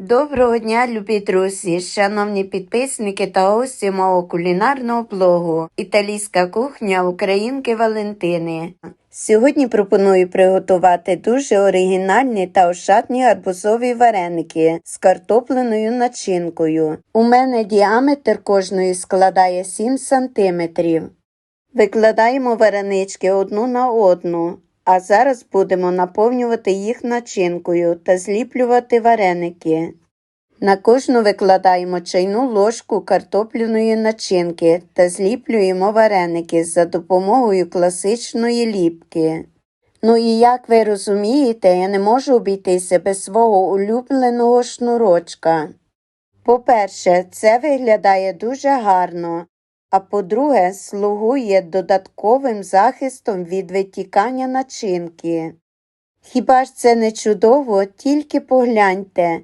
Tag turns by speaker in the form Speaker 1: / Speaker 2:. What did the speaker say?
Speaker 1: Доброго дня, любі друзі, шановні підписники та гості мого кулінарного блогу Італійська кухня Українки Валентини. Сьогодні пропоную приготувати дуже оригінальні та ошатні гарбузові вареники з картопленою начинкою. У мене діаметр кожної складає 7 см. Викладаємо варенички одну на одну, а зараз будемо наповнювати їх начинкою та зліплювати вареники. На кожну викладаємо чайну ложку картопляної начинки та зліплюємо вареники за допомогою класичної ліпки. Ну і як ви розумієте, я не можу обійтися без свого улюбленого шнурочка. По-перше, це виглядає дуже гарно, а по-друге, слугує додатковим захистом від витікання начинки. Хіба ж це не чудово, тільки погляньте,